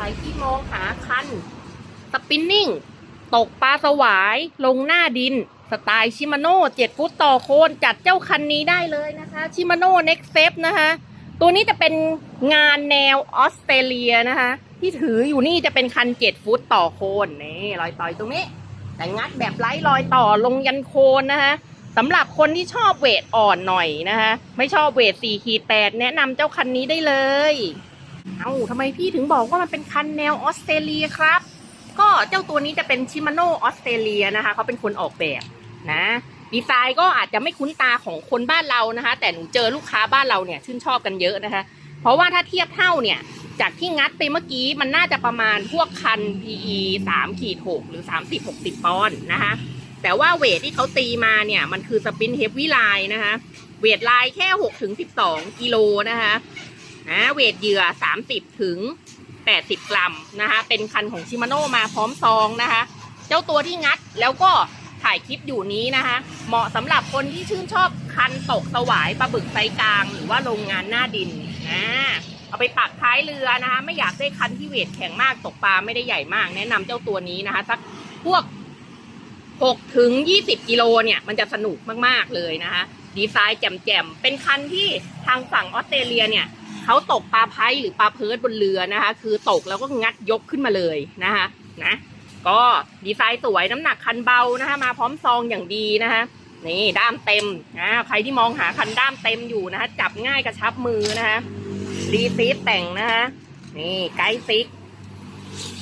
ใครที่มองหาคัน สปินนิ่ง ตกปลาสวาย ลงหน้าดิน สไตล์ชิมาโน่เจ็ดฟุตต่อโคน จัดเจ้าคันนี้ได้เลยนะคะ ชิมาโน่เน็กเซฟนะคะ ตัวนี้จะเป็นงานแนวออสเตรเลียนะคะ ที่ถืออยู่นี่จะเป็นคันเจ็ดฟุตต่อโคน นี่รอยต่อยตรงนี้ แต่งัดแบบไร้รอยต่อลงยันโคนนะคะสำหรับคนที่ชอบเวทอ่อนหน่อยนะคะ ไม่ชอบเวทสี่ขีดแปดแนะนำเจ้าคันนี้ได้เลย เอ้าทำไมพี่ถึงบอกว่ามันเป็นคันแนวออสเตรเลียครับ ก็เจ้าตัวนี้จะเป็นชิมาโนออสเตรเลียนะคะเขาเป็นคนออกแบบนะดีไซน์ก็อาจจะไม่คุ้นตาของคนบ้านเรานะคะ แต่หนูเจอลูกค้าบ้านเราเนี่ยชื่นชอบกันเยอะนะคะ เพราะว่าถ้าเทียบเท่าเนี่ย จากที่งัดไปเมื่อกี้มันน่าจะประมาณพวกคัน PE 3ขีด6หรือ 30 60ปอนด์นะคะ แต่ว่าเวทที่เขาตีมาเนี่ย มันคือสปินเฮฟวี่ไลน์นะคะ เวทไลน์แค่6ถึง12กิโลนะคะ นะเวทเหยื่อ 30 ถึง 80 กรัมนะคะ เป็นคันของชิมาโน่มาพร้อมซองนะคะ เจ้าตัวที่งัดแล้วก็ถ่ายคลิปอยู่นี้นะคะ เหมาะสำหรับคนที่ชื่นชอบคันตกสวายปลาบึกไซกลาง หรือว่าโรงงานหน้าดินอ่าเอาไปปักท้ายเรือนะคะ ไม่อยากได้คันที่เวทแข็งมากตกปลาไม่ได้ใหญ่มาก แนะนำเจ้าตัวนี้นะคะ สักพวก6ถึง20กิโลเนี่ยมันจะสนุกมากๆเลยนะคะ ดีไซน์แจ่มๆ เป็นคันที่ทางฝั่งออสเตรเลียเนี่ย เขาตกปลาไพหรือปลาเพิร์ดบนเรือนะคะ คือตกแล้วก็งัดยกขึ้นมาเลยนะคะนะก็ดีไซน์สวยน้ำหนักคันเบานะคะ มาพร้อมซองอย่างดีนะคะนี่ด้ามเต็มนะใครที่มองหาคันด้ามเต็มอยู่นะคะ จับง่ายกระชับมือนะคะรีซีฟแต่งนะคะนี่ไกด์ซิก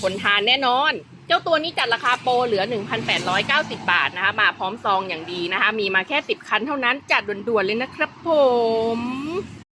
คนทานแน่นอน เจ้าตัวนี้จัดราคาโปรเหลือ 1,890 บาทนะคะ มาพร้อมซองอย่างดีนะคะ มีมาแค่ 10 คันเท่านั้นจัดด่วนๆเลยนะครับผม